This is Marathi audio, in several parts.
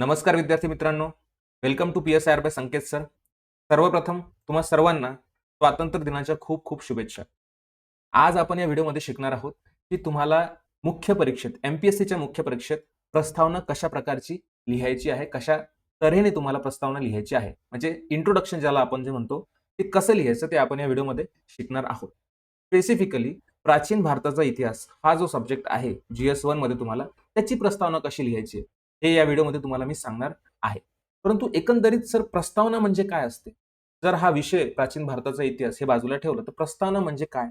नमस्कार विद्यार्थी मित्रांनो. Welcome to P S I R by Sanket sir सर्वप्रथम तुम्हा सर्वांना स्वातंत्र्य दिनाच्या खूप खूप शुभेच्छा. आज आपण या व्हिडिओमध्ये शिकणार आहोत की तुम्हाला मुख्य परीक्षेत एमपीएससीच्या मुख्य परीक्षेत प्रस्तावना कशा प्रकारची लिहायची आहे कशा तऱ्हेने तुम्हाला प्रस्तावना लिहायची आहे. म्हणजे इंट्रोडक्शन ज्याला आपण जे म्हणतो ते कसं लिहायचं ते आपण या व्हिडिओमध्ये शिकणार आहोत. स्पेसिफिकली प्राचीन भारताचा इतिहास हा जो सब्जेक्ट आहे जीएस वनमध्ये तुम्हाला त्याची प्रस्तावना कशी लिहायची आहे? हे या व्हिडिओमध्ये तुम्हाला मी सांगणार आहे. परंतु एकंदरीत सर प्रस्तावना म्हणजे काय असते? जर हा विषय प्राचीन भारताचा इतिहास हे बाजूला ठेवलं तर प्रस्तावना म्हणजे काय?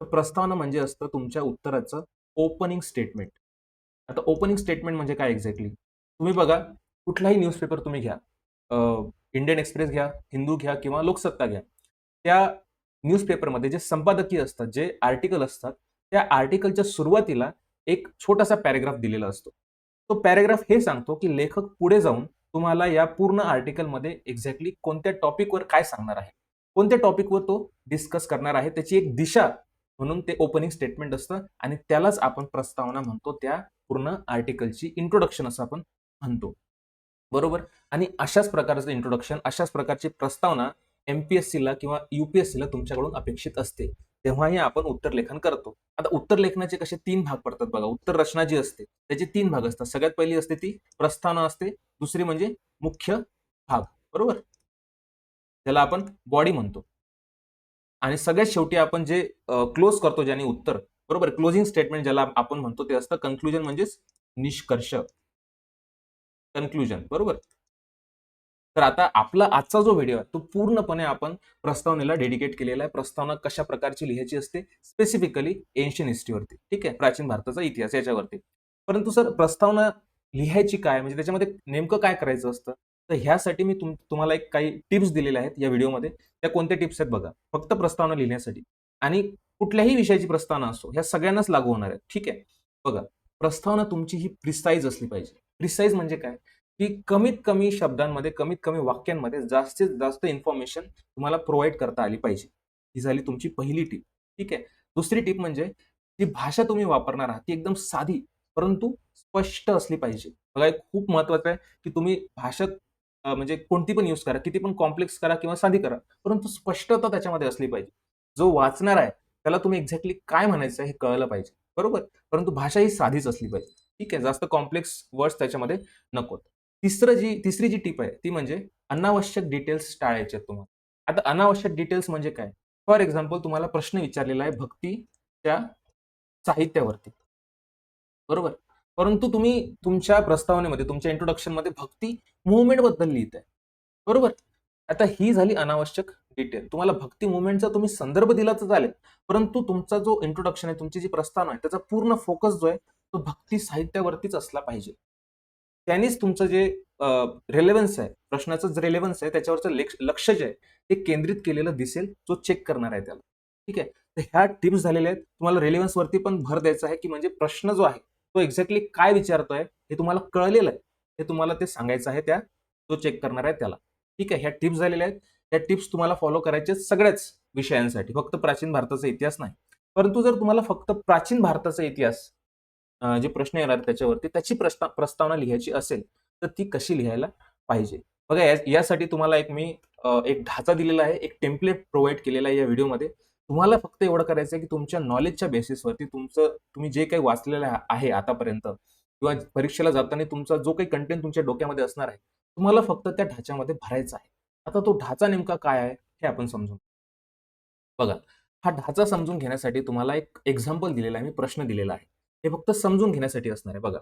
तर प्रस्तावना म्हणजे असतं तुमच्या उत्तराचं ओपनिंग स्टेटमेंट आता ओपनिंग स्टेटमेंट म्हणजे काय एक्झॅक्टली तुम्ही बघा कुठलाही न्यूजपेपर तुम्ही घ्या इंडियन एक्सप्रेस घ्या हिंदू घ्या किंवा लोकसत्ता घ्या त्या न्यूजपेपरमध्ये जे संपादकीय असतात जे आर्टिकल असतात त्या आर्टिकलच्या सुरुवातीला एक छोटासा पॅरेग्राफ दिलेला असतो. तो पॅरेग्राफ हे सांगतो की लेखक पुढे जाऊन तुम्हाला या पूर्ण आर्टिकलमध्ये एक्झॅक्टली कोणत्या टॉपिकवर काय सांगणार आहे. कोणत्या टॉपिकवर तो डिस्कस करणार आहे त्याची एक दिशा म्हणून ते ओपनिंग स्टेटमेंट असतं आणि त्यालाच आपण प्रस्तावना म्हणतो त्या पूर्ण आर्टिकलची इंट्रोडक्शन असं आपण म्हणतो. बरोबर? आणि अशाच प्रकारचं इंट्रोडक्शन अशाच प्रकारची प्रस्तावना एमपीएससीला किंवा युपीएससीला तुमच्याकडून अपेक्षित असते. तेव्हाही आपण उत्तर लेखन करतो. आता उत्तर लेखनाचे कसे तीन भाग पडतात बघा. उत्तर रचना जी असते त्याचे तीन भाग असतात. सगळ्यात पहिली असते ती प्रस्थान असते. दुसरी म्हणजे मुख्य भाग. बरोबर? त्याला आपण बॉडी म्हणतो. आणि सगळ्यात शेवटी आपण जे क्लोज करतो ज्याने उत्तर बरोबर? क्लोजिंग स्टेटमेंट ज्याला आपण म्हणतो ते असतं कन्क्लुजन म्हणजेच निष्कर्ष. कन्क्लुजन बरोबर? तर आता आपला आजचा जो व्हिडिओ आहे तो पूर्णपणे आपण प्रस्तावनेला डेडिकेट केलेला आहे. प्रस्तावना कशा प्रकारची लिहायची असते? स्पेसिफिकली एन्शियन हिस्ट्रीवरती ठीक आहे? प्राचीन भारताचा इतिहास याच्यावरती. परंतु सर प्रस्तावना लिहायची काय? म्हणजे त्याच्यामध्ये नेमकं काय करायचं असतं? तर ह्यासाठी मी तुम तुम्हाला एक काही टिप्स दिलेल्या आहेत या व्हिडिओमध्ये त्या कोणत्या टिप्स आहेत बघा? फक्त प्रस्तावना लिहिण्यासाठी. आणि कुठल्याही विषयाची प्रस्तावना असो ह्या सगळ्यांनाच लागू होणार आहे ठीक आहे? बघा प्रस्तावना तुमची ही प्रिसाईज असली पाहिजे. प्रिसाईज म्हणजे काय? की कमीत कमी शब्दांमध्ये कमीत कमी वाक्यांमध्ये जास्तीत जास्त इन्फॉर्मेशन तुम्हाला प्रोव्हाइड करता आली पाहिजे. ही झाली तुमची पहिली टीप ठीक आहे? दुसरी टीप म्हणजे जी भाषा तुम्ही वापरणार आहात ती एकदम साधी परंतु स्पष्ट असली पाहिजे. बघा एक खूप महत्वाचं आहे की तुम्ही भाषा म्हणजे कोणती पण यूज करा किती पण कॉम्प्लेक्स करा किंवा साधी करा परंतु स्पष्टता त्याच्यामध्ये असली पाहिजे. जो वाचणार आहे त्याला तुम्ही एक्झॅक्टली काय म्हणायचं हे कळलं पाहिजे. बरोबर? परंतु भाषा ही साधीच असली पाहिजे. ठीक आहे? जास्त कॉम्प्लेक्स वर्ड्स त्याच्यामध्ये नकोत. तिसरं जी तिसरी जी टीप आहे ती म्हणजे अनावश्यक डिटेल्स टाळायचे आहेत तुम्हाला. आता अनावश्यक डिटेल्स म्हणजे काय? फॉर एक्झाम्पल तुम्हाला प्रश्न विचारलेला आहे भक्तीच्या साहित्यावरती. बरोबर? परंतु तुम्ही तुमच्या प्रस्तावनेमध्ये तुमच्या इंट्रोडक्शनमध्ये भक्ती मुवमेंटबद्दल लिहित आहे. बरोबर? आता ही झाली अनावश्यक डिटेल तुम्हाला भक्ती मुवमेंटचा तुम्ही संदर्भ दिला तर चालेल. परंतु तुमचा जो इंट्रोडक्शन आहे तुमची जी प्रस्तावना आहे त्याचा पूर्ण फोकस जो आहे तो भक्ती साहित्यावरतीच असला पाहिजे. त्यांनीच तुमचं जे रेलेव्हन्स आहे प्रश्नाचं जे रेलेव्हन्स आहे त्याच्यावरचं लक्ष जे आहे ते केंद्रित केलेलं दिसेल जो चेक करणार आहे त्याला. ठीक आहे? तर ह्या टिप्स झालेल्या आहेत. तुम्हाला रेलेव्हन्सवरती पण भर द्यायचा आहे की म्हणजे प्रश्न जो आहे तो एक्झॅक्टली काय विचारतोय हे तुम्हाला कळलेलं आहे. हे तुम्हाला ते सांगायचं आहे त्या जो चेक करणार आहे त्याला. ठीक आहे? ह्या टिप्स झालेल्या आहेत. त्या टिप्स तुम्हाला फॉलो करायचे आहेत सगळ्याच विषयांसाठी. फक्त प्राचीन भारताचा इतिहास नाही. परंतु जर तुम्हाला फक्त प्राचीन भारताचा इतिहास जे प्रश्न येणार त्याच्यावरती त्याची प्रस्ता प्रस्तावना लिहायची असेल तर ती कशी लिहायला पाहिजे? बघा यासाठी तुम्हाला एक मी एक ढाचा दिलेला आहे एक टेम्पलेट प्रोव्हाइड केलेला आहे या व्हिडिओमध्ये. तुम्हाला फक्त एवढं करायचं आहे की तुमच्या नॉलेजच्या बेसिसवरती तुमचं तुम्ही जे काही वाचलेलं आहे आतापर्यंत किंवा परीक्षेला जाताना तुमचा जो काही कंटेंट तुमच्या डोक्यामध्ये असणार आहे तुम्हाला फक्त त्या ढाच्यामध्ये भरायचा आहे. आता तो ढाचा नेमका काय आहे हे आपण समजून बघा हा ढाचा समजून घेण्यासाठी तुम्हाला एक एक्झाम्पल दिलेला आहे मी प्रश्न दिलेला आहे. हे फक्त समजून घेण्यासाठी असणार आहे. बघा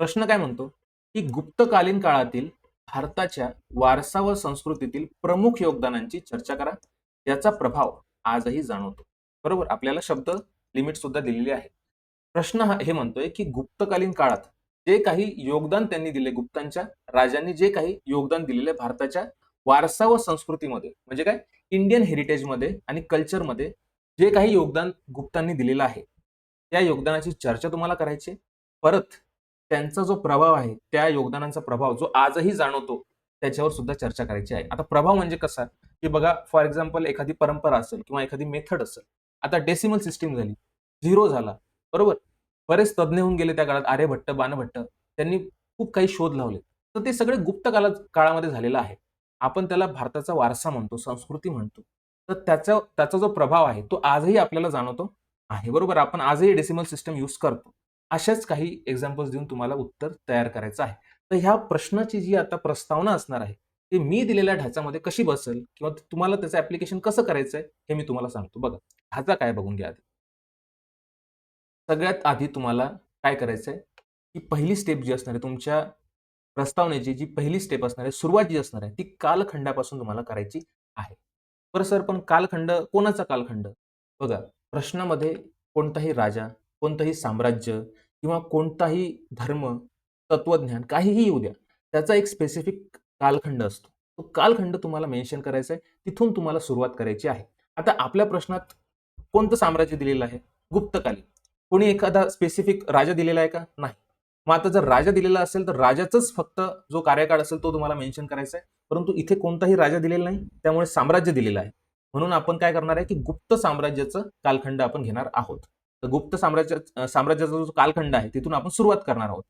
प्रश्न काय म्हणतो? की गुप्तकालीन काळातील भारताच्या वारसा व संस्कृतीतील प्रमुख योगदानांची चर्चा करा. याचा प्रभाव आजही जाणवतो. बरोबर? आपल्याला शब्द लिमिट सुद्धा दिलेली आहे. प्रश्न हा हे म्हणतोय की गुप्तकालीन काळात जे काही योगदान त्यांनी दिले गुप्तांच्या राजांनी जे काही योगदान दिलेले भारताच्या वारसा व संस्कृतीमध्ये म्हणजे काय? इंडियन हेरिटेजमध्ये आणि कल्चरमध्ये जे काही योगदान गुप्तांनी दिलेलं आहे. त्या योगदानाची चर्चा तुम्हाला करायची आहे. परत त्यांचा जो प्रभाव आहे त्या योगदानांचा प्रभाव जो आजही जाणवतो त्याच्यावर सुद्धा चर्चा करायची आहे. आता प्रभाव म्हणजे कसा? की बघा फॉर एक्झाम्पल एखादी परंपरा असेल किंवा एखादी मेथड असेल. आता डेसिमल सिस्टीम झाली. झिरो झाला. बरोबर? बरेच तज्ज्ञ होऊन गेले त्या काळात. आर्यभट्ट बाणभट्ट त्यांनी खूप काही शोध लावले. तर ते सगळे गुप्त काला काळामध्ये झालेलं आहे. आपण त्याला भारताचा वारसा म्हणतो संस्कृती म्हणतो. तर त्याचा त्याचा जो प्रभाव आहे तो आजही आपल्याला जाणवतो. आहे. बरोबर? आपण आजही डेसिमल सिस्टम यूज करतो. अशाच काही एक्झाम्पल्स देऊन तुम्हाला उत्तर तयार करायचं आहे. तर ह्या प्रश्नाची जी आता प्रस्तावना असणार आहे ते मी दिलेल्या ढाच्यामध्ये कशी बसेल किंवा तुम्हाला त्याचं ऍप्लिकेशन कसं करायचं आहे हे मी तुम्हाला सांगतो. बघा ढाचा काय बघून घ्या आधी. सगळ्यात आधी तुम्हाला काय करायचं आहे की पहिली स्टेप जी असणार आहे तुमच्या प्रस्तावनेची जी पहिली स्टेप असणार आहे सुरुवात जी असणार आहे ती कालखंडापासून तुम्हाला करायची आहे. बरं सर पण कालखंड कोणाचा कालखंड? बघा प्रश्नामध्ये कोणताही राजा कोणतंही साम्राज्य किंवा कोणताही धर्म तत्वज्ञान काहीही येऊ द्या. त्याचा एक स्पेसिफिक कालखंड असतो. तो कालखंड तुम्हाला मेन्शन करायचा आहे. तिथून तुम्हाला सुरुवात करायची आहे. आता आपल्या प्रश्नात कोणतं साम्राज्य दिलेलं आहे? गुप्तकालीन. कोणी एखादा स्पेसिफिक राजा दिलेला आहे का? नाही. मग आता जर राजा दिलेला असेल तर राजाचाच फक्त जो कार्यकाळ असेल तो तुम्हाला मेन्शन करायचा आहे. परंतु इथे कोणताही राजा दिलेला नाही. त्यामुळे साम्राज्य दिलेलं आहे. म्हणून आपण काय करणार आहे की गुप्त साम्राज्याचं कालखंड आपण घेणार आहोत. तर गुप्त साम्राज्य साम्राज्याचा जो कालखंड आहे तिथून आपण सुरुवात करणार आहोत.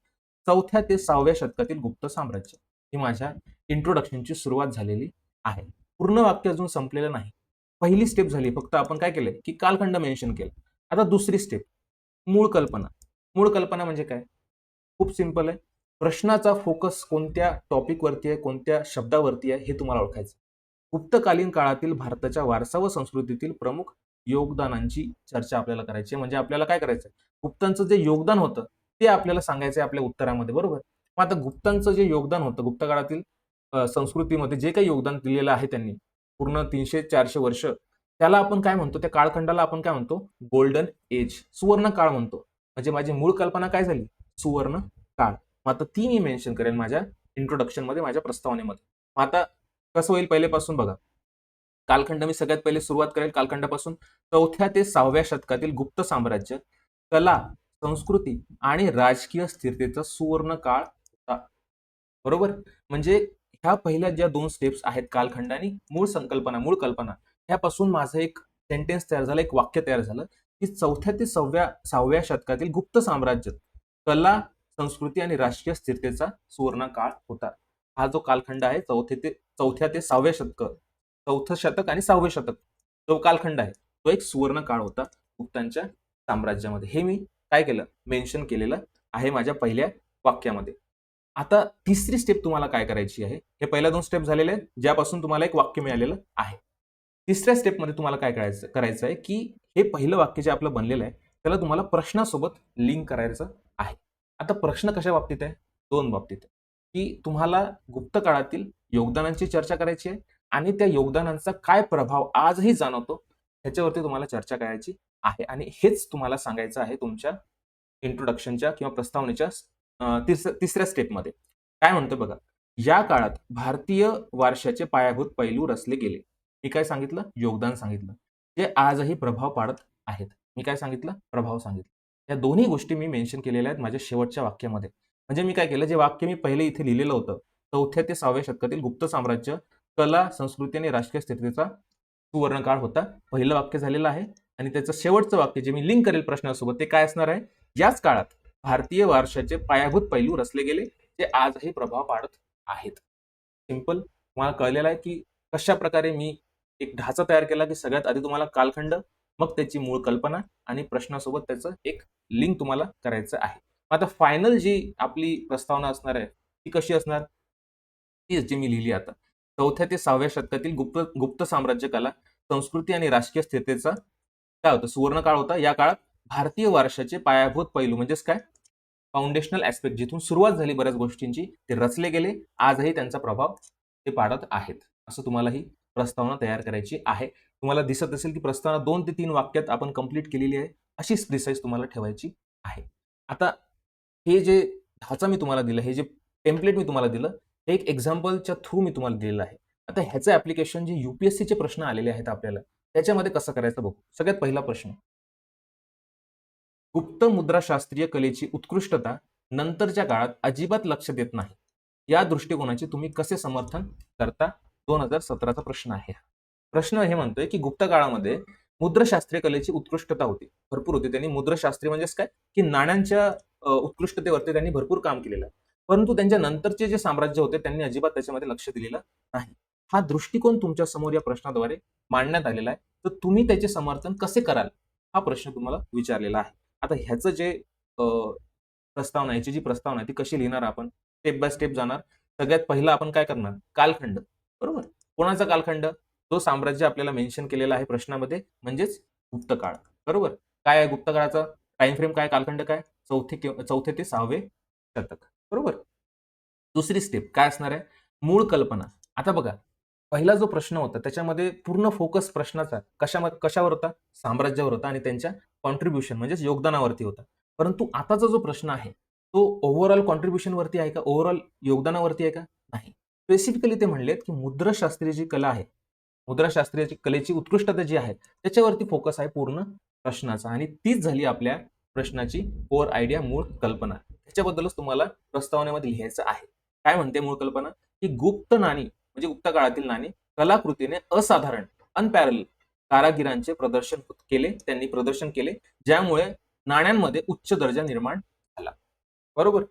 चौथ्या ते सहाव्या शतकातील गुप्त साम्राज्य ही माझ्या इंट्रोडक्शनची सुरुवात झालेली आहे. पूर्ण वाक्य अजून संपलेलं नाही. पहिली स्टेप झाली. फक्त आपण काय केलंय की कालखंड मेन्शन केलं. आता दुसरी स्टेप मूळ कल्पना. मूळ कल्पना म्हणजे काय? खूप सिंपल आहे. प्रश्नाचा फोकस कोणत्या टॉपिकवरती आहे कोणत्या शब्दावरती आहे हे तुम्हाला ओळखायचं गुप्तकालीन काळातील भारताच्या वारसा व संस्कृतीतील प्रमुख योगदानांची चर्चा आपल्याला करायची म्हणजे आपल्याला काय करायचं गुप्तांचं जे योगदान होतं ते आपल्याला सांगायचं आहे आपल्या उत्तरामध्ये बरोबर? मग आता गुप्तांचं जे योगदान होतं गुप्त काळातील संस्कृतीमध्ये जे काही योगदान दिलेलं आहे त्यांनी पूर्ण तीनशे चारशे वर्ष त्याला आपण काय म्हणतो? त्या काळखंडाला आपण काय म्हणतो? गोल्डन एज सुवर्ण काळ म्हणतो. म्हणजे माझी मूळ कल्पना काय झाली? सुवर्ण काळ. मग आता ती मी मेन्शन करेन माझ्या इंट्रोडक्शनमध्ये माझ्या प्रस्तावनेमध्ये. मग आता कसं होईल पहिलेपासून बघा. कालखंड मी सगळ्यात पहिले सुरुवात करेल कालखंडापासून. चौथ्या ते सहाव्या शतकातील गुप्त साम्राज्य कला संस्कृती आणि राजकीय स्थिरतेचा सुवर्ण काळ होता. बरोबर? म्हणजे ह्या पहिल्या ज्या दोन स्टेप्स आहेत कालखंड आणि मूळ संकल्पना मूळ कल्पना ह्यापासून माझं एक सेंटेन्स तयार झालं एक वाक्य तयार झालं की चौथ्या ते सहाव्या सहाव्या शतकातील गुप्त साम्राज्य कला संस्कृती आणि राजकीय स्थिरतेचा सुवर्ण काळ होता. हा जो कालखंड आहे चौथे ते चौथ्या ते सहाव्या शतक चौथं शतक आणि सहावे शतक जो कालखंड आहे तो एक सुवर्ण काळ होता गुप्तांच्या साम्राज्यामध्ये. हे मी काय केलं? मेन्शन केलेलं आहे माझ्या पहिल्या वाक्यामध्ये. आता तिसरी स्टेप तुम्हाला काय करायची आहे? हे पहिल्या दोन स्टेप झालेले आहेत ज्यापासून तुम्हाला एक वाक्य मिळालेलं आहे. तिसऱ्या स्टेपमध्ये तुम्हाला काय करायचं करायचं आहे की हे पहिलं वाक्य जे आपलं बनलेलं आहे त्याला तुम्हाला प्रश्नासोबत लिंक करायचं आहे. आता प्रश्न कशा बाबतीत आहे? दोन बाबतीत आहे. की तुम्हाला गुप्त काळातील योगदानांची चर्चा करायची आहे आणि त्या योगदानांचा काय प्रभाव आजही जाणवतो ह्याच्यावरती तुम्हाला चर्चा करायची आहे. आणि हेच तुम्हाला सांगायचं आहे तुमच्या इंट्रोडक्शनच्या किंवा प्रस्तावनेच्या तिसऱ्या स्टेपमध्ये काय म्हणतो बघा या काळात भारतीय वारशाचे पायाभूत पैलू रचले गेले. मी काय सांगितलं? योगदान सांगितलं. जे आजही प्रभाव पाडत आहेत. मी काय सांगितलं? प्रभाव सांगितलं. या दोन्ही गोष्टी मी मेन्शन केलेल्या आहेत माझ्या शेवटच्या वाक्यामध्ये. म्हणजे मी काय केलं जे वाक्य मी पहिले इथे लिहिलेलं होतं चौथ्या ते सहाव्या शतकातील गुप्त साम्राज्य कला संस्कृती आणि राजकीय स्थिरतेचा सुवर्णकाळ होता. पहिलं वाक्य झालेलं आहे आणि त्याचं शेवटचं वाक्य जे मी लिंक करेल प्रश्नासोबत ते काय असणार आहे? याच काळात भारतीय वारशाचे पायाभूत पैलू रचले गेले जे आजही प्रभाव पाडत आहेत. सिंपल तुम्हाला कळलेलं आहे की कशा प्रकारे मी एक ढाचा तयार केला की सगळ्यात आधी तुम्हाला कालखंड मग त्याची मूळ कल्पना आणि प्रश्नासोबत त्याचं एक लिंक तुम्हाला करायचं आहे. आता फायनल जी आपली प्रस्तावना असणार आहे ती कशी असणार? तीच जी मी लिहिली आता. चौथ्या ते सहाव्या शतकातील गुप्त गुप्त साम्राज्य कला संस्कृती आणि राजकीय स्थिरतेचा काय होतं? सुवर्ण काळ होता. या काळात भारतीय वारशाचे पायाभूत पैलू म्हणजेच काय? फाउंडेशनल ऍस्पेक्ट जिथून सुरुवात झाली बऱ्याच गोष्टींची ते रचले गेले. आजही त्यांचा प्रभाव ते पाडत आहेत. असं तुम्हाला ही प्रस्तावना तयार करायची आहे. तुम्हाला दिसत असेल की प्रस्तावना दोन ते तीन वाक्यात आपण कंप्लीट केलेली आहे अशीच प्रिसाईज तुम्हाला ठेवायची आहे. आता हे जे ढाचा मी तुम्हाला दिलं हे जे टेम्पलेट मी तुम्हाला दिलं हे एक एक्झाम्पलच्या थ्रू मी तुम्हाला दिलेलं आहे. आता ह्याचं ऍप्लिकेशन जे युपीएससीचे प्रश्न आलेले आहेत आपल्याला त्याच्यामध्ये कसं करायचं बघू. सगळ्यात पहिला प्रश्न. गुप्त मुद्राशास्त्रीय कलेची उत्कृष्टता नंतरच्या काळात अजिबात लक्ष देत नाही. या दृष्टिकोनाचे तुम्ही कसे समर्थन करता? दोन हजार सतराचा प्रश्न आहे प्रश्न हे म्हणतोय की गुप्त काळामध्ये मुद्रशास्त्रीय कलेची उत्कृष्टता होती. भरपूर होती. त्यांनी मुद्रशास्त्री म्हणजेच काय? की नाण्यांच्या उत्कृष्टतेवरती त्यांनी भरपूर काम केलेलं आहे. परंतु त्यांच्या नंतरचे जे साम्राज्य होते त्यांनी अजिबात त्याच्यामध्ये लक्ष दिलेलं नाही. हा दृष्टिकोन तुमच्यासमोर या प्रश्नाद्वारे मांडण्यात आलेला आहे. तर तुम्ही त्याचे समर्थन कसे कराल? हा प्रश्न तुम्हाला विचारलेला आहे. आता ह्याचं जे प्रस्तावना याची जी प्रस्तावना आहे ती कशी लिहिणार आपण? स्टेप बाय स्टेप जाणार. सगळ्यात पहिलं आपण काय करणार? कालखंड. बरोबर? कोणाचा कालखंड? जो साम्राज्य आपल्याला मेन्शन केलेला आहे प्रश्नामध्ये म्हणजेच गुप्त काळ बरोबर? काय आहे गुप्त काळाचा टाइम फ्रेम काय? कालखंड काय? चौथे किंवा- चौथे ते सहावे शतक. बरोबर? दुसरी स्टेप काय असणार आहे? मूळ कल्पना. आता बघा पहिला जो प्रश्न होता त्याच्यामध्ये पूर्ण फोकस प्रश्नाचा कशा कशावर होता? साम्राज्यावर होता आणि त्यांच्या कॉन्ट्रीब्युशन म्हणजेच योगदानावरती होता. परंतु आताचा जो प्रश्न आहे तो ओव्हरऑल कॉन्ट्रीब्युशनवरती आहे का? ओव्हरऑल योगदानावरती आहे का? नाही. स्पेसिफिकली ते म्हणलेत की मुद्राशास्त्रीय जी कला आहे मुद्राशास्त्रीय कलेची उत्कृष्टता जी आहे त्याच्यावरती फोकस आहे पूर्ण प्रश्नाचा. आणि तीच झाली आपल्या प्रश्नाची कोर आयडिया मूळ कल्पना. ह्याच्याबद्दलच तुम्हाला प्रस्तावनेमध्ये लिहायचं आहे. काय म्हणते मूळ कल्पना? की गुप्त नाणी म्हणजे गुप्त काळातील नाणी कलाकृतीने असाधारण अनपॅरल कारागिरांचे प्रदर्शन केले त्यांनी प्रदर्शन केले ज्यामुळे नाण्यांमध्ये उच्च दर्जा निर्माण झाला. बरोबर?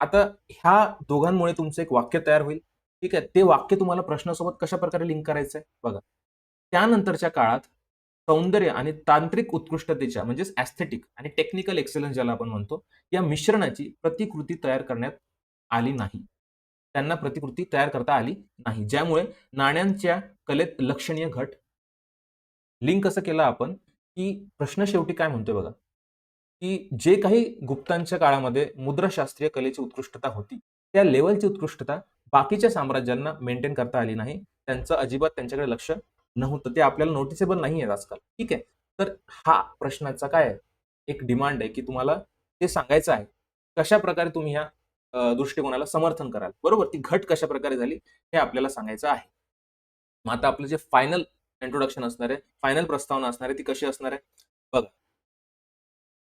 आता ह्या दोघांमुळे तुमचं एक वाक्य तयार होईल. ठीक आहे? ते वाक्य तुम्हाला प्रश्नासोबत कशा प्रकारे लिंक करायचं आहे बघा. त्यानंतरच्या काळात सौंदर्य आणि तांत्रिक उत्कृष्टतेच्या म्हणजेच ॲस्थेटिक आणि टेक्निकल एक्सलन्स ज्याला आपण म्हणतो या मिश्रणाची प्रतिकृती तयार करण्यात आली नाही. त्यांना प्रतिकृती तयार करता आली नाही. ज्यामुळे नाण्यांच्या कलेत लक्षणीय घट लिंक कसं केलं आपण की प्रश्न शेवटी काय म्हणतोय बघा? की जे काही गुप्तांच्या काळामध्ये मुद्राशास्त्रीय कलेची उत्कृष्टता होती त्या लेवलची उत्कृष्टता बाकीच्या साम्राज्यांना मेंटेन करता आली नाही. त्यांचं अजिबात त्यांच्याकडे लक्ष नव्हतं. ते आपल्याला नोटिसेबल नाही आहेत आजकाल. ठीक आहे? तर हा प्रश्नाचा काय आहे? एक डिमांड आहे की तुम्हाला ते सांगायचं आहे. कशा प्रकारे तुम्ही ह्या दृष्टिकोनाला समर्थन कराल? बरोबर? ती घट कशा प्रकारे झाली? हे आपल्याला सांगायचं आहे. मग आता आपलं जे फायनल इंट्रोडक्शन असणार आहे फायनल प्रस्तावना असणार आहे ती कशी असणार आहे? बघ.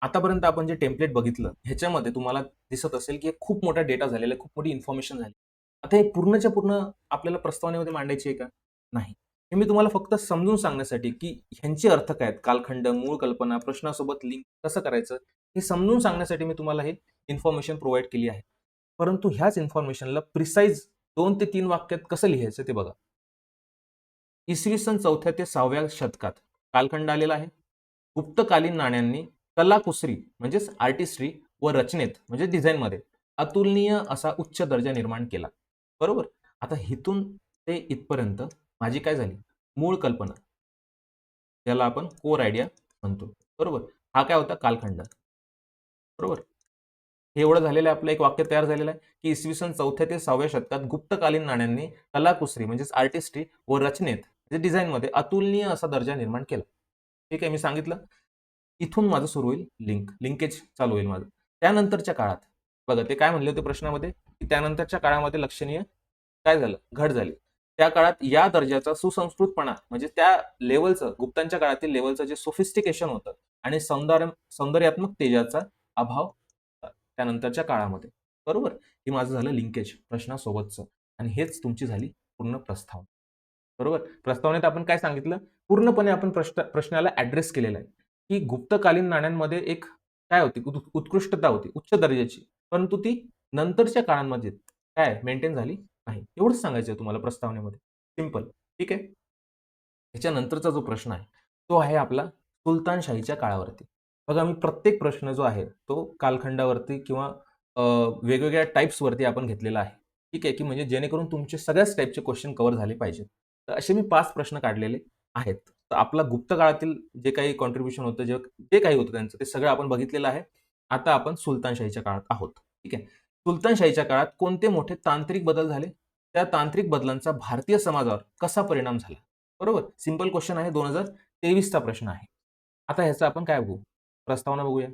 आतापर्यंत आपण जे टेम्पलेट बघितलं ह्याच्यामध्ये तुम्हाला दिसत असेल की एक खूप मोठा डेटा झालेला आहे खूप मोठी इन्फॉर्मेशन झाली. आता हे पूर्णच्या पूर्ण आपल्याला प्रस्तावनेमध्ये मांडायची आहे का? नाही. हे मी तुम्हाला फक्त समजून सांगण्यासाठी की ह्यांचे अर्थ काय आहेत? कालखंड मूळ कल्पना प्रश्नासोबत लिंक कसं करायचं? हे समजून सांगण्यासाठी मी तुम्हाला हे इन्फॉर्मेशन प्रोव्हाइड केली आहे. परंतु ह्याच इन्फॉर्मेशनला प्रिसाईज दोन ते तीन वाक्यात कसं लिहायचं ते बघा. इसवी सन चौथ्या ते सहाव्या शतकात कालखंड आलेला आहे. गुप्तकालीन नाण्यांनी कलाकुसरी म्हणजेच आर्टिस्ट्री व रचनेत म्हणजे डिझाईनमध्ये अतुलनीय असा उच्च दर्जा निर्माण केला. बरोबर? आता इथून ते इथपर्यंत माझी काय झाली? मूळ कल्पना. त्याला आपण कोर आयडिया म्हणतो. बरोबर? हा काय होता? कालखंड. बरोबर? हे एवढं झालेलं आहे. आपलं एक वाक्य तयार झालेलं आहे की इसवी सन चौथ्या ते सहाव्या शतकात गुप्तकालीन नाण्यांनी कलाकुसरी म्हणजेच आर्टिस्ट्री व रचनेत म्हणजे डिझाईनमध्ये अतुलनीय असा दर्जा निर्माण केला. ठीक आहे? मी सांगितलं? इथून माझं सुरू होईल लिंक लिंकेज चालू होईल माझं. त्यानंतरच्या काळात. बघा ते काय म्हणले होते प्रश्नामध्ये? की त्यानंतरच्या काळामध्ये लक्षणीय काय झालं? घट झाली. त्या काळात या दर्जाचा सुसंस्कृतपणा म्हणजे त्या लेवलचं गुप्तांच्या काळातील लेवलचं जे सोफिस्टिकेशन होतं आणि सौंदर्य सौंदर्यात्मक तेजाचा अभाव त्यानंतरच्या काळामध्ये. बरोबर? हे माझं झालं लिंकेज प्रश्नासोबतचं. आणि हेच तुमची झाली पूर्ण प्रस्तावना. बरोबर? प्रस्तावनेत आपण काय सांगितलं? पूर्णपणे आपण प्रश्न प्रश्नाला ऍड्रेस केलेला आहे. की गुप्तकालीन नाण्यांमध्ये एक काय होती? उत्कृष्टता होती उच्च दर्जाची. परंतु ती नंतरच्या काळांमध्ये काय? मेंटेन झाली? नाही एवढंच सांगायचं आहे तुम्हाला प्रस्तावनेमध्ये. सिंपल ठीक आहे? ह्याच्यानंतरचा जो प्रश्न आहे तो आहे आपला सुलतानशाहीच्या काळावरती. बघा मी प्रत्येक प्रश्न जो आहे तो कालखंडावरती किंवा वेगवेगळ्या टाईप्सवरती आपण घेतलेला आहे. ठीक आहे? की म्हणजे जेणेकरून तुमचे सगळ्याच टाईपचे क्वेश्चन कव्हर झाले पाहिजेत. तर असे मी पाच प्रश्न काढलेले आहेत. तर आपला गुप्त काळातील जे काही कॉन्ट्रीब्युशन होतं जे जे काही होतं त्यांचं ते सगळं आपण बघितलेलं आहे. आता आपण सुलतानशाहीच्या काळात आहोत. ठीक आहे? सुलतानशाहीच्या काळात कोणते मोठे तांत्रिक बदल झाले? त्या तांत्रिक बदलांचा भारतीय समाजावर कसा परिणाम झाला? बरोबर? सिंपल क्वेश्चन आहे. दोन हजार तेवीसचा प्रश्न आहे. आता ह्याचा आपण काय बघू? प्रस्तावना बघूया.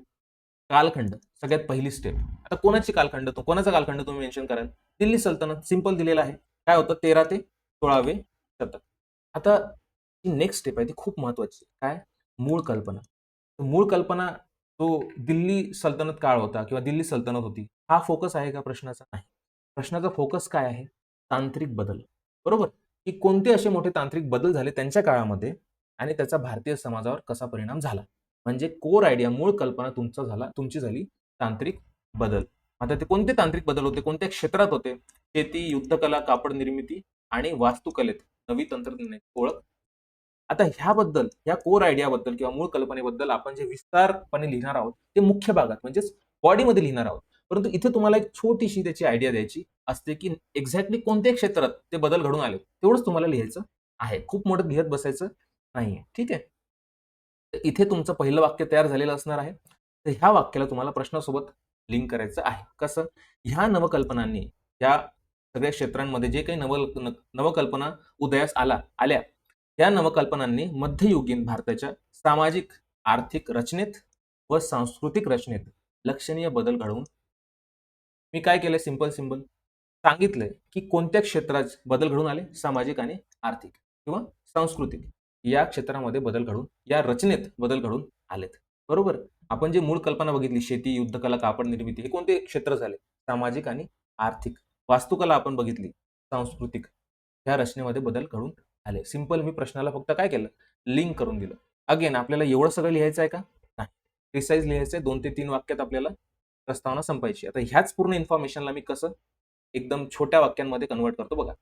कालखंड सगळ्यात पहिली स्टेप आता कोणाची कालखंड? तो कोणाचा कालखंड तुम्ही मेन्शन कराल? दिल्ली सल्तनत सिंपल दिलेला आहे. काय होतं? तेरा ते सोळावे शतक. आता नेक्स्ट स्टेप आहे. ती खूप महत्वाची. काय? मूळ कल्पना. मूळ कल्पना तो दिल्ली सल्तनत काळ होता किंवा दिल्ली सल्तनत होती हा फोकस आहे का प्रश्नाचा? नाही. प्रश्नाचा फोकस काय आहे? तांत्रिक बदल. बरोबर? की कोणते असे मोठे तांत्रिक बदल झाले त्यांच्या काळामध्ये आणि त्याचा भारतीय समाजावर कसा परिणाम झाला? म्हणजे कोर आयडिया मूळ कल्पना तुमचा झाला तुमची झाली तांत्रिक बदल. आता ते कोणते तांत्रिक बदल होते? कोणत्या क्षेत्रात होते? शेती युद्धकला कापड निर्मिती आणि वास्तुकलेत. नवी तंत्रज्ञानाची ओळख आता ह्याबद्दल ह्या कोर आयडियाबद्दल किंवा मूळ कल्पनेबद्दल आपण जे विस्तारपणे लिहिणार आहोत ते मुख्य भागात म्हणजेच बॉडीमध्ये लिहिणार आहोत. परंतु इथे तुम्हाला एक छोटीशी त्याची आयडिया द्यायची असते की एक्झॅक्टली कोणत्या क्षेत्रात ते बदल घडून आले तेवढंच तुम्हाला लिहायचं आहे. खूप मोठं लिहत बसायचं नाहीये. ठीक आहे? इथे तुमचं पहिलं वाक्य तयार झालेलं असणार आहे. तर ह्या वाक्याला तुम्हाला प्रश्नासोबत लिंक करायचं आहे. कसं? ह्या नवकल्पनांनी या सगळ्या क्षेत्रांमध्ये जे काही नव नवकल्पना उदयास आला आल्या या नवकल्पनांनी मध्ययुगीन भारताच्या सामाजिक आर्थिक रचनेत व सांस्कृतिक रचनेत लक्षणीय बदल घडवून मी काय केलं सिंपल सिंपल सांगितलंय की कोणत्या क्षेत्रात बदल घडून आले? सामाजिक आणि आर्थिक किंवा सांस्कृतिक. या क्षेत्रामध्ये बदल घडून या रचनेत बदल घडून आलेत. बरोबर? आपण जे मूळ कल्पना बघितली शेती युद्धकला कापड निर्मिती हे कोणते क्षेत्र झाले? सामाजिक आणि आर्थिक. वास्तुकला आपण बघितली सांस्कृतिक. ह्या रचनेमध्ये बदल घडून आले. सिंपल मी प्रश्नाला फक्त काय केलं? लिंक करून दिलं. अगेन आपल्याला एवढं सगळं लिहायचं आहे का? नाही. प्रिसाईज लिहायचं आहे दोन ते तीन वाक्यात आपल्याला प्रस्तावना संपायची आता ह्याच पूर्ण इन्फॉर्मेशनला मी कसं एकदम छोट्या वाक्यांमध्ये कन्वर्ट करतो बघा.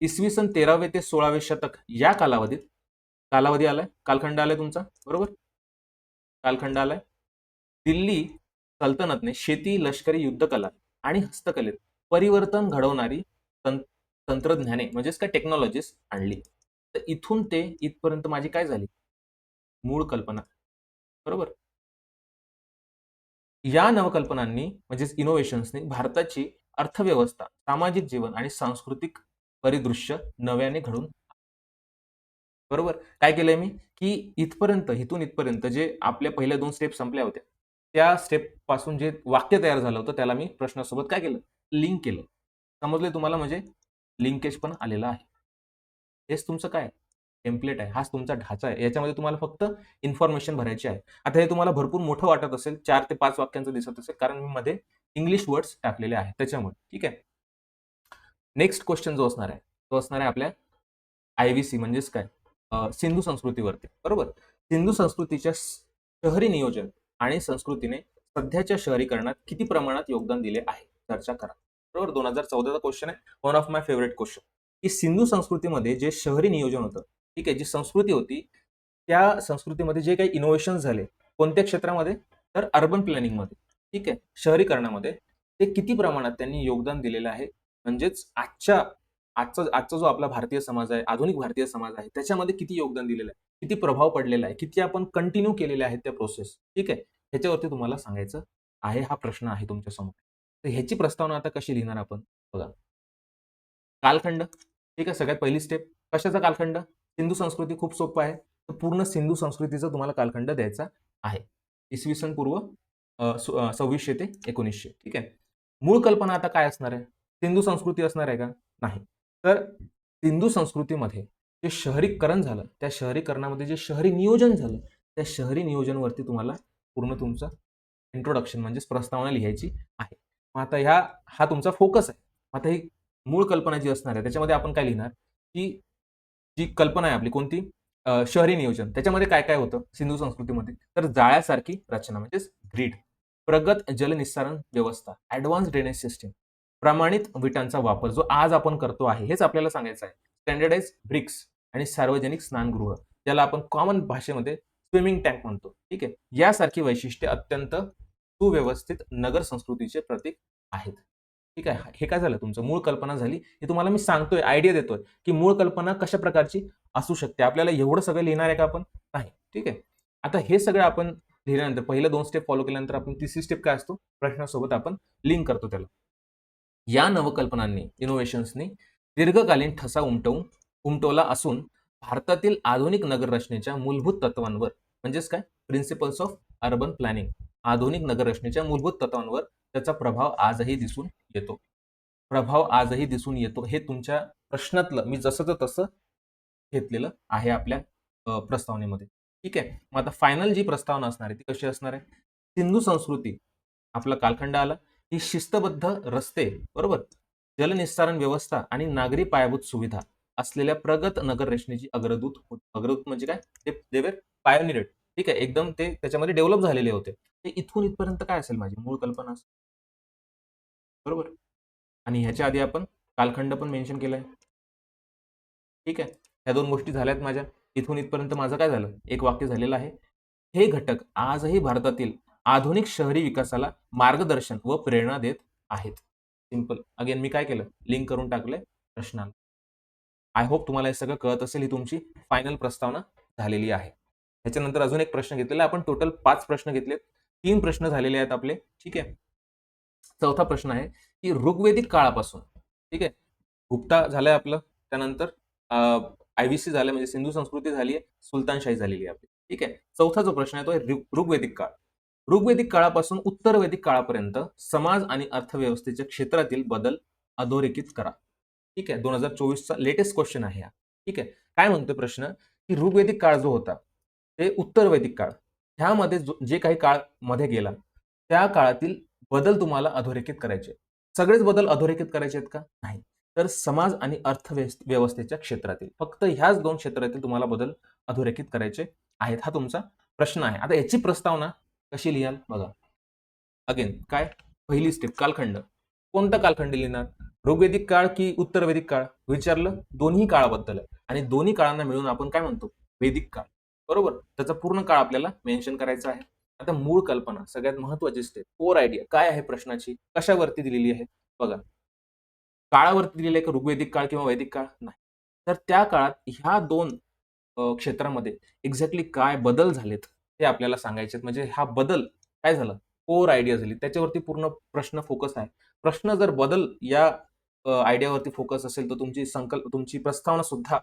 इसवी सन तेरावे ते सोळावे शतक या कालावधीत कालावधी आलाय? कालखंड आलाय तुमचा? बरोबर? कालखंड आलाय? दिल्ली सल्तनतने शेती लष्करी युद्धकला आणि हस्तकलेत परिवर्तन घडवणारी तंत्र तंत्रज्ञाने म्हणजेच काय टेक्नॉलॉजीस आणली. तर इथून ते इथपर्यंत माझी काय झाली? मूळ कल्पना. बरोबर? या नवकल्पनांनी म्हणजेच इनोव्हेशन्सनी भारताची अर्थव्यवस्था सामाजिक जीवन आणि सांस्कृतिक परिदृश्य नव्याने घडून बरोबर? काय केलंय मी? की इथपर्यंत इथून इथपर्यंत जे आपल्या पहिल्या दोन स्टेप संपल्या होत्या त्या स्टेपपासून जे वाक्य तयार झालं होतं त्याला मी प्रश्नासोबत काय केलं? लिंक केलं. समजले तुम्हाला म्हणजे? लिंकेज पण आलेला आहे. हेच तुमचं काय टेम्पलेट आहे? हाच तुमचा ढाचा आहे. याच्यामध्ये तुम्हाला फक्त इन्फॉर्मेशन भरायची आहे. आता हे तुम्हाला भरपूर मोठं वाटत असेल चार ते पाच वाक्यांचं दिसत असेल कारण मी मध्ये इंग्लिश वर्ड्स टाकलेले आहेत. त्याच्यामुळे ठीक आहे? नेक्स्ट क्वेश्चन जो असणार आहे तो असणार आहे आपल्या आय व्ही सी म्हणजेच काय? सिंधू संस्कृतीवरती. बरोबर? सिंधू संस्कृतीच्या शहरी नियोजन आणि संस्कृतीने सध्याच्या शहरीकरणात किती प्रमाणात योगदान दिले आहे? चर्चा करा. बरोबर दोन हजार चौदाचा क्वेश्चन आहे. One of my favourite question की सिंधू संस्कृतीमध्ये जे शहरी नियोजन होतं ठीक आहे जी संस्कृती होती त्या संस्कृतीमध्ये जे काही इनोव्हेशन झाले कोणत्या क्षेत्रामध्ये? तर अर्बन प्लॅनिंगमध्ये ठीक आहे शहरीकरणामध्ये ते किती प्रमाणात त्यांनी योगदान दिलेलं आहे? म्हणजेच आजच्या आजचा आजचा जो आपला भारतीय समाज आहे आधुनिक भारतीय समाज आहे त्याच्यामध्ये किती योगदान दिलेलं आहे? किती प्रभाव पडलेला आहे? किती आपण कंटिन्यू केलेले आहेत त्या प्रोसेस ठीक आहे ह्याच्यावरती तुम्हाला सांगायचं आहे हा प्रश्न आहे तुमच्यासमोर. तर ह्याची प्रस्तावना आता कशी लिहिणार आपण? बघा. कालखंड ठीक आहे सगळ्यात पहिली स्टेप कशाचा कालखंड? सिंधू संस्कृती खूप सोपं आहे. तर पूर्ण सिंधू संस्कृतीचा तुम्हाला कालखंड द्यायचा आहे. इसवी सन पूर्व सव्वीसशे ते एकोणीसशे ठीक आहे? मूळ कल्पना आता काय असणार आहे? सिंधू संस्कृती असणार आहे का? नाही. तर सिंधू संस्कृतीमध्ये जे शहरीकरण झालं त्या शहरीकरणामध्ये जे शहरी नियोजन झालं त्या शहरी नियोजनवरती तुम्हाला पूर्ण तुमचं इंट्रोडक्शन म्हणजेच प्रस्तावना लिहायची आहे. मग आता ह्या हा तुमचा फोकस आहे. मग आता ही मूळ कल्पना जी असणार आहे त्याच्यामध्ये आपण काय लिहिणार? की जी कल्पना आहे आपली कोणती? शहरी नियोजन. त्याच्यामध्ये काय काय होतं? सिंधू संस्कृतीमध्ये. तर जाळ्यासारखी रचना म्हणजेच ग्रीड प्रगत जलनिस्सारण व्यवस्था. ऍडव्हान्स ड्रेनेज सिस्टीम प्रमाणित विटांचा वापर जो आज आपण करतो आहे हेच आपल्याला सांगायचं आहे. स्टँडर्डाइज ब्रिक्स आणि सार्वजनिक स्नानगृह. ज्याला आपण कॉमन भाषेमध्ये स्विमिंग टँक म्हणतो. ठीक आहे? यासारखी वैशिष्ट्ये अत्यंत सुव्यवस्थित नगर संस्कृतीचे प्रतीक आहेत. ठीक आहे? हे काय झालं? तुमचं मूळ कल्पना झाली. हे तुम्हाला मी सांगतोय आयडिया देतोय की मूळ कल्पना कशा प्रकारची असू शकते? आपल्याला एवढं सगळं लिहिणार आहे का आपण? नाही. ठीक आहे? आता हे सगळं आपण लिहिल्यानंतर पहिलं दोन स्टेप फॉलो केल्यानंतर आपण तिसरी स्टेप काय असतो? प्रश्नासोबत आपण लिंक करतो त्याला. या नवकल्पनांनी इनोव्हेशन्सनी दीर्घकालीन ठसा उमटवून उमटवला असून भारतातील आधुनिक नगररचनेच्या मूलभूत तत्वांवर म्हणजेच काय? प्रिन्सिपल्स ऑफ अर्बन प्लॅनिंग आधुनिक नगररचनेच्या मूलभूत तत्वांवर त्याचा प्रभाव आजही दिसून येतो. प्रभाव आजही दिसून येतो हे तुमच्या प्रश्नातलं मी जसं तसं घेतलेलं आहे आपल्या प्रस्तावनेमध्ये. ठीक आहे? मग आता फायनल जी प्रस्तावना असणार आहे ती कशी असणार आहे? सिंधू संस्कृती आपला कालखंड आला. ही शिस्तबद्ध रस्ते बरोबर? जलनिस्सारण व्यवस्था आणि नागरी पायाभूत सुविधा असलेल्या प्रगत नगर रचनेची अग्रदूत अग्रदूत म्हणजे काय? ते पायोनिरेट ठीक आहे एकदम ते त्याच्यामध्ये डेव्हलप झालेले होते. ते इथून इथपर्यंत काय असेल माझी मूळ कल्पना असेल. बरोबर? आणि ह्याच्या आधी आपण कालखंड पण मेन्शन केलाय. ठीक आहे? ह्या दोन गोष्टी झाल्यात माझ्या. इथून इथपर्यंत माझं काय झालं? एक वाक्य झालेलं आहे. हे घटक आजही भारतातील आधुनिक शहरी विकासाला मार्गदर्शन व प्रेरणा देत आहेत. सिंपल अगेन मी काय केलं? लिंक करून टाकलंय प्रश्नाला. आय होप तुम्हाला हे सगळं कळत असेल. ही तुमची फायनल प्रस्तावना झालेली आहे. ह्याच्यानंतर अजून एक प्रश्न घेतलेला आपण टोटल पाच प्रश्न घेतलेत. तीन प्रश्न झालेले आहेत आपले. ठीक आहे? चौथा प्रश्न आहे की ऋग्वेदिक काळापासून ठीक आहे? गुप्ता झालंय आपलं. त्यानंतर आयव्हीसी झालं म्हणजे सिंधू संस्कृती झाली आहे सुलतानशाही झालेली आहे आपली. ठीक आहे? चौथा जो प्रश्न आहे तो आहे ऋग्वेदिक काळ. ऋग्वेदिक काळापासून उत्तर वैदिक काळापर्यंत समाज आणि अर्थव्यवस्थेच्या क्षेत्रातील बदल अधोरेखित करा. ठीक आहे? दोन हजार चोवीसचा लेटेस्ट क्वेश्चन आहे हा. ठीक आहे? काय म्हणतोय प्रश्न? की ऋग्वेदिक काळ जो होता ते उत्तर वैदिक काळ. ह्यामध्ये जे काही काळमध्ये गेला त्या काळातील बदल तुम्हाला अधोरेखित करायचे सगळेच बदल अधोरेखित करायचे आहेत का? नाही. तर समाज आणि अर्थव्यवस्थेच्या क्षेत्रातील फक्त ह्याच दोन क्षेत्रातील तुम्हाला बदल अधोरेखित करायचे आहेत हा तुमचा प्रश्न आहे. आता याची प्रस्तावना कशी लिहाल? बघा. अगेन काय? पहिली स्टेप कालखंड. कोणता कालखंड लिहिणार? ऋग्वेदिक काळ की उत्तर वेदिक काळ? विचारलं? दोन्ही काळाबद्दल आणि दोन्ही काळांना मिळून आपण काय म्हणतो? वेदिक काळ. बरोबर? त्याचा पूर्ण काळ आपल्याला मेन्शन करायचा आहे. आता मूळ कल्पना सगळ्यात महत्वाची स्टेप कोर आयडिया काय आहे प्रश्नाची? कशावरती दिलेली आहे? बघा. काळावरती दिलेली आहे का ऋग्वेदिक काळ किंवा वैदिक काळ नाही. तर त्या काळात ह्या दोन क्षेत्रामध्ये एक्झॅक्टली काय बदल झालेत ते आपल्याला सांगायचे म्हणजे हा बदल काय झाला? कोर आयडिया झाली. त्याच्यावरती पूर्ण प्रश्न फोकस आहे. प्रश्न जर बदल या आयडियावरती फोकस असेल तर तुमची संकल्प तुमची प्रस्तावना सुद्धा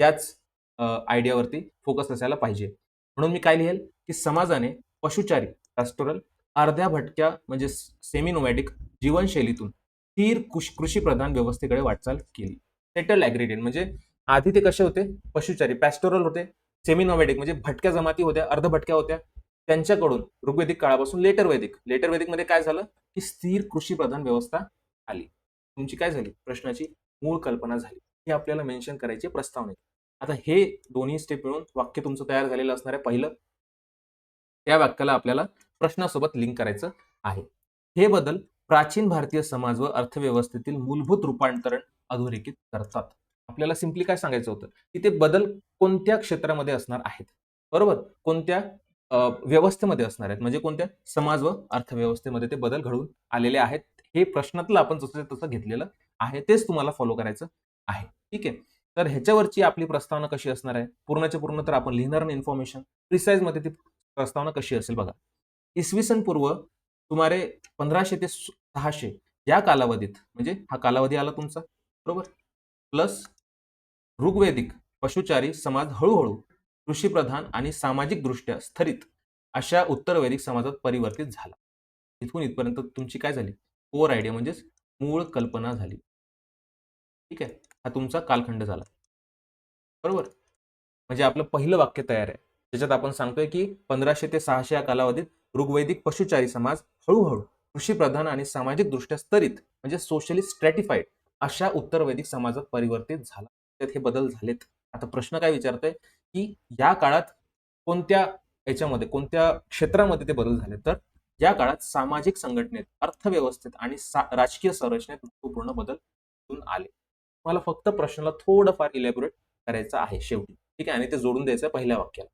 त्याच आयडियावरती फोकस असायला पाहिजे. म्हणून मी काय लिहेल की समाजाने पशुचारी पॅस्टोरल अर्ध्या भटक्या म्हणजे सेमिनोमॅटिक जीवनशैलीतून स्थिर कृषी कृषीप्रधान व्यवस्थेकडे वाटचाल केली. सेटल ॲग्रिडेंट म्हणजे आधी ते कसे होते? पशुचारी पॅस्टोरल होते सेमिनोमॅटिक म्हणजे भटक्या जमाती होत्या अर्ध भटक्या होत्या. त्यांच्याकडून ऋग्वेदिक काळापासून लेटर वैदिक. लेटर वैदिकमध्ये काय झालं? की स्थिर कृषीप्रधान व्यवस्था आली. तुमची काय झाली? प्रश्नाची मूळ कल्पना झाली. ही आपल्याला मेन्शन करायची प्रस्तावनेत आता हे दोन्ही स्टेप मिळून वाक्य तुमचं तयार झालेलं असणार आहे पहिलं. त्या वाक्याला आपल्याला प्रश्नासोबत लिंक करायचं आहे. हे बदल प्राचीन भारतीय समाज व अर्थव्यवस्थेतील मूलभूत रूपांतरण अधोरेखित करतात. आपल्याला सिम्पली काय सांगायचं होतं? की ते बदल कोणत्या क्षेत्रामध्ये असणार आहेत? बरोबर? कोणत्या व्यवस्थेमध्ये असणार आहेत? म्हणजे कोणत्या समाज व अर्थव्यवस्थेमध्ये ते बदल घडून आलेले आहेत? हे प्रश्नातलं आपण जसं तसं घेतलेलं आहे तेच तुम्हाला फॉलो करायचं आहे. ठीक आहे? तर ह्याच्यावरची आपली प्रस्तावना कशी असणार आहे? पूर्णच्या पूर्ण तर आपण लिहिणार नाही इन्फॉर्मेशन प्रिसाईजमध्ये ती प्रस्तावना कशी असेल बघा. इसवी सन पूर्व सुमारे पंधराशे ते सहाशे या कालावधीत म्हणजे हा कालावधी आला तुमचा बरोबर? प्लस ऋग्वेदिक पशुचारी समाज हळूहळू कृषीप्रधान आणि सामाजिक दृष्ट्या स्थरित अशा उत्तर वैदिक समाजात परिवर्तित झाला. इथून इथपर्यंत तुमची काय झाली? कोर आयडिया म्हणजेच मूळ कल्पना झाली. ठीक आहे? हा तुमचा कालखंड झाला. बरोबर? म्हणजे आपलं पहिलं वाक्य तयार आहे. त्याच्यात आपण सांगतोय की पंधराशे ते सहाशे या कालावधीत ऋग्वैदिक पशुचारी समाज हळूहळू कृषीप्रधान आणि सामाजिक दृष्ट्या स्तरित म्हणजे सोशली स्ट्रॅटिफाईड अशा उत्तर वैदिक समाजात परिवर्तित झाला. त्यात हे बदल झालेत. आता प्रश्न काय विचारतोय? की या काळात कोणत्या याच्यामध्ये कोणत्या क्षेत्रामध्ये ते बदल झाले? तर या काळात सामाजिक संघटनेत अर्थव्यवस्थेत आणि सा- राजकीय संरचनेत महत्त्वपूर्ण बदल आले. मला फक्त प्रश्नाला थोडंफार इलॅबोरेट करायचं आहे शेवटी. ठीक आहे? आणि ते जोडून द्यायचं आहे पहिल्या वाक्याला.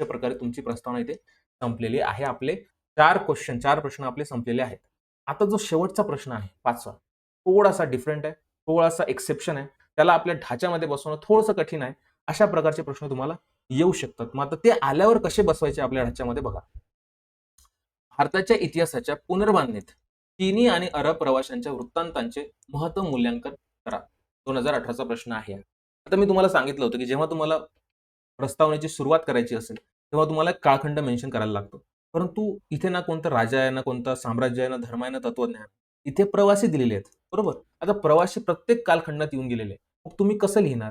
अशा प्रकारे तुमची प्रस्तावना इथे संपलेली आहे. आपले चार क्वेश्चन चार प्रश्न आपले संपलेले आहेत. आता जो शेवटचा प्रश्न आहे पाचवा थोडासा डिफरंट आहे थोडासा एक्सेप्शन आहे. त्याला आपल्या ढाच्यामध्ये बसवणं थोडंसं कठीण आहे. अशा प्रकारचे प्रश्न तुम्हाला येऊ शकतात. मग आता ते आल्यावर कसे बसवायचे आपल्या ढाच्यामध्ये बघा. भारताच्या इतिहासाच्या पुनर्बांधणीत चीनी आणि अरब प्रवाशांच्या वृत्तांतांचे महत्त्व मूल्यांकन करा. दोन हजार अठराचा प्रश्न आहे. आता मी तुम्हाला सांगितलं होतं की जेव्हा तुम्हाला प्रस्तावनेची सुरुवात करायची असेल तेव्हा तुम्हाला एक काळखंड मेन्शन करायला लागतो. परंतु इथे ना कोणतं राजा आहे ना कोणता साम्राज्य आहे ना धर्म आहे ना तत्वज्ञान इथे प्रवासी दिलेले आहेत. बरोबर? आता प्रवासी प्रत्येक कालखंडात येऊन गेलेले आहेत. मग तुम्ही कसं लिहिणार?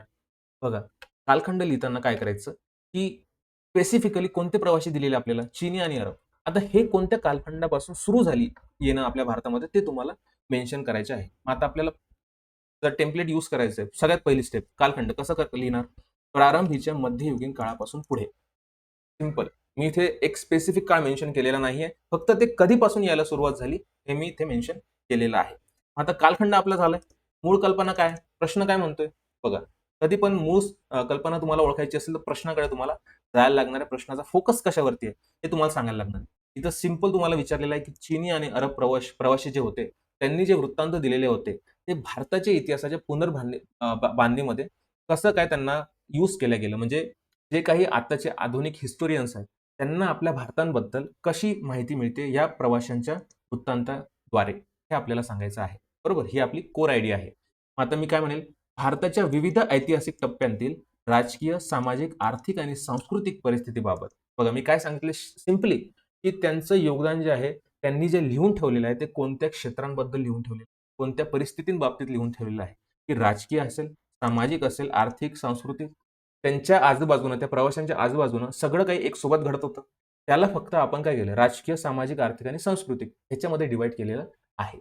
बघा कालखंड लिहिताना काय करायचं? की स्पेसिफिकली कोणते प्रवासी दिलेले आपल्याला? चीनी आणि अरब. आता हे कोणत्या कालखंडापासून सुरू झाली येणं आपल्या भारतामध्ये ते तुम्हाला मेन्शन करायचे आहे. मग आता आपल्याला जर टेम्पलेट यूज करायचं आहे सगळ्यात पहिली स्टेप कालखंड कसं कर लिहिणार? प्रारंभीच्या मध्ययुगीन काळापासून पुढे. सिंपल मी इथे एक स्पेसिफिक काळ मेन्शन केलेला नाहीये. फक्त ते कधीपासून यायला सुरुवात झाली हे मी इथे मेन्शन केलेलं आहे. आता कालखंड आपला झालाय. मूळ कल्पना काय? प्रश्न काय म्हणतोय? बघा कधी पण मूळ कल्पना तुम्हाला ओळखायची असेल तर प्रश्नाकडे तुम्हाला जायला लागणार आहे प्रश्नाचा फोकस कशावरती आहे हे तुम्हाला सांगायला लागणार. इथं सिंपल तुम्हाला विचारलेलं आहे की चीनी आणि अरब प्रवाश प्रवासी जे होते त्यांनी जे वृत्तांत दिलेले होते ते भारताच्या इतिहासाच्या पुनर्बांधणी बांधणीमध्ये कसं काय त्यांना यूज केलं गेलं? म्हणजे जे काही आताचे आधुनिक हिस्टोरियन्स आहेत त्यांना आपल्या भारतांबद्दल कशी माहिती मिळते या प्रवाशांच्या वृत्तांताद्वारे? हे आपल्याला सांगायचं आहे. बरोबर? ही आपली कोर आयडिया आहे. आता मी काय म्हणेल? भारताच्या विविध ऐतिहासिक टप्प्यांतील राजकीय सामाजिक आर्थिक आणि सांस्कृतिक परिस्थितीबाबत. बघा मी काय सांगितले? सिम्पली की त्यांचं योगदान जे आहे त्यांनी जे लिहून ठेवलेलं आहे ते कोणत्या क्षेत्रांबद्दल लिहून ठेवलेलं कोणत्या परिस्थितींबाबतीत लिहून ठेवलेलं आहे? की राजकीय असेल सामाजिक असेल आर्थिक सांस्कृतिक त्यांच्या आजूबाजूनं त्या प्रवाशांच्या आजूबाजूनं सगळं काही एक सोबत घडत होतं. त्याला फक्त आपण काय केलं? राजकीय सामाजिक आर्थिक आणि सांस्कृतिक ह्याच्यामध्ये डिवाइड केलेलं आहे.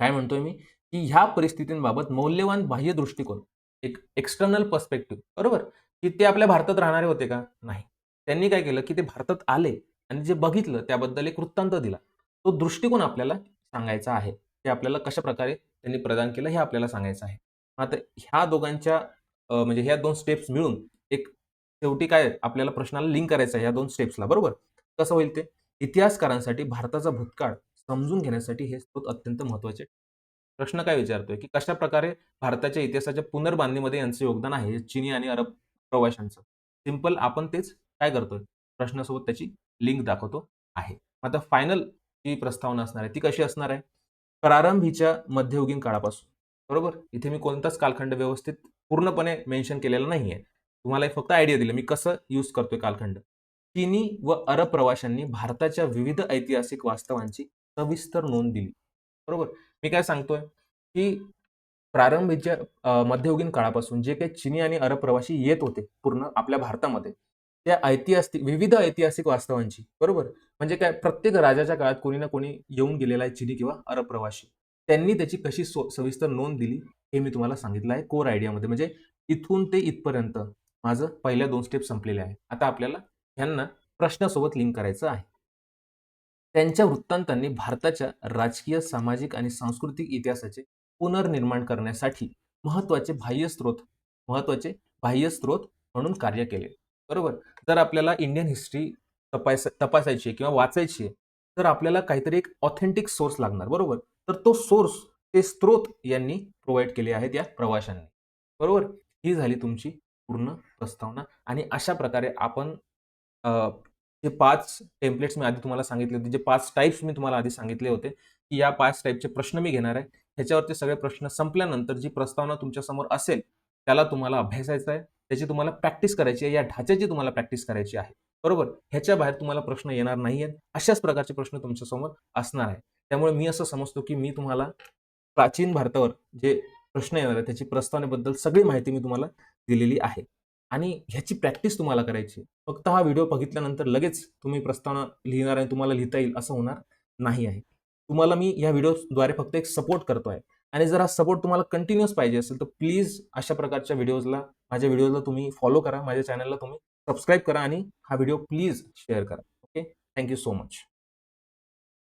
काय म्हणतोय मी? की ह्या परिस्थितींबाबत मौल्यवान बाह्य दृष्टिकोन एक एक्सटर्नल पर्स्पेक्टिव्ह बरोबर? की ते आपल्या भारतात राहणारे होते का? नाही. त्यांनी काय केलं? की ते भारतात आले आणि जे बघितलं त्याबद्दल एक वृत्तांत दिला. तो दृष्टिकोन आपल्याला सांगायचा आहे. ते आपल्याला कशा प्रकारे त्यांनी प्रदान केलं हे आपल्याला सांगायचं आहे. आता ह्या दोघांच्या म्हणजे ह्या दोन स्टेप्स मिळून एक शेवटी काय आपल्याला प्रश्नाला लिंक करायचं आहे ह्या दोन स्टेप्सला बरोबर? कसं होईल ते? इतिहासकारांसाठी भारताचा भूतकाळ समजून घेण्यासाठी हे स्रोत अत्यंत महत्त्वाचे प्रश्न काय विचारतोय की कशा प्रकारे भारताच्या इतिहासाच्या पुनर्बांधणीमध्ये यांचं योगदान आहे चीनी आणि अरब प्रवाशांचं? सिंपल आपण तेच काय करतोय? प्रश्नासोबत त्याची लिंक दाखवतो आहे. आता फायनल जी प्रस्तावना असणार आहे ती कशी असणार आहे? प्रारंभीच्या मध्ययुगीन काळापासून. बरोबर? इथे मी कोणताच कालखंड व्यवस्थित पूर्णपणे मेन्शन केलेला आहे तुम्हाला एक फक्त आयडिया दिली. मी कसं यूज करतोय कालखंड? चीनी व अरब प्रवाशांनी भारताच्या विविध ऐतिहासिक वास्तवांची सविस्तर नोंद दिली. बरोबर? मी काय सांगतोय? की प्रारंभीच्या मध्ययुगीन काळापासून जे काही चीनी आणि अरब प्रवासी येत होते पूर्ण आपल्या भारतामध्ये त्या ऐतिहासिक विविध ऐतिहासिक वास्तवांची. बरोबर? म्हणजे काय? प्रत्येक राजाच्या काळात कोणी ना कोणी येऊन गेलेला आहे चिनी किंवा अरब प्रवासी. त्यांनी त्याची कशी सविस्तर नोंद दिली हे मी तुम्हाला सांगितलं आहे कोर आयडियामध्ये म्हणजे इथून ते इथपर्यंत माझं पहिल्या दोन स्टेप संपलेले आहे. आता आपल्याला ह्यांना प्रश्नासोबत लिंक करायचं आहे. त्यांच्या वृत्तांतांनी भारताच्या राजकीय सामाजिक आणि सांस्कृतिक इतिहासाचे पुनर्निर्माण करण्यासाठी महत्त्वाचे बाह्य स्रोत महत्त्वाचे बाह्य स्रोत म्हणून कार्य केले. बरोबर? जर आपल्याला इंडियन हिस्ट्री तपास तपासायची आहे किंवा वाचायची आहे तर आपल्याला काहीतरी एक ऑथेंटिक सोर्स लागणार बरोबर? तर तो सोर्स ते स्त्रोत यांनी प्रोव्हाइड केले आहेत या प्रवाशांनी. बरोबर? ही झाली तुमची पूर्ण प्रस्तावना आणि अशा प्रकारे आपण जे पाच टेम्पलेट्स मी आधी तुम्हाला सांगितले होते जे पाच टाईप्स मी तुम्हाला आधी सांगितले होते की या पाच टाईपचे प्रश्न मी घेणार आहे. ह्याच्यावरचे सगळे प्रश्न संपल्यानंतर जी प्रस्तावना तुमच्यासमोर असेल त्याला तुम्हाला अभ्यासायचं आहे. त्याची तुम्हाला प्रॅक्टिस करायची आहे. या ढाच्याची तुम्हाला प्रॅक्टिस करायची आहे. बरोबर? ह्याच्या बाहेर तुम्हाला प्रश्न येणार नाही आहेत अशाच प्रकारचे प्रश्न तुमच्यासमोर असणार आहे. त्यामुळे मी असं समजतो की मी तुम्हाला प्राचीन भारतावर जे प्रश्न येणार आहे त्याची प्रस्तावनेबद्दल सगळी माहिती मी तुम्हाला दिलेली आहे. आणि ह्याची प्रॅक्टिस तुम्हाला करायची आहे. फक्त हा व्हिडिओ बघितल्यानंतर लगेच तुम्ही प्रस्तावना लिहिणार आणि तुम्हाला लिहिता येईल असं होणार नाही आहे. तुम्हाला मी या व्हिडिओद्वारे फक्त एक सपोर्ट करतो आहे आणि जर हा सपोर्ट तुम्हाला कंटिन्युअस पाहिजे असेल तर प्लीज अशा प्रकारच्या व्हिडिओजला माझ्या व्हिडिओला तुम्ही फॉलो करा माझ्या चॅनलला तुम्ही सबस्क्राईब करा आणि हा व्हिडिओ प्लीज शेअर करा. Okay thank you so much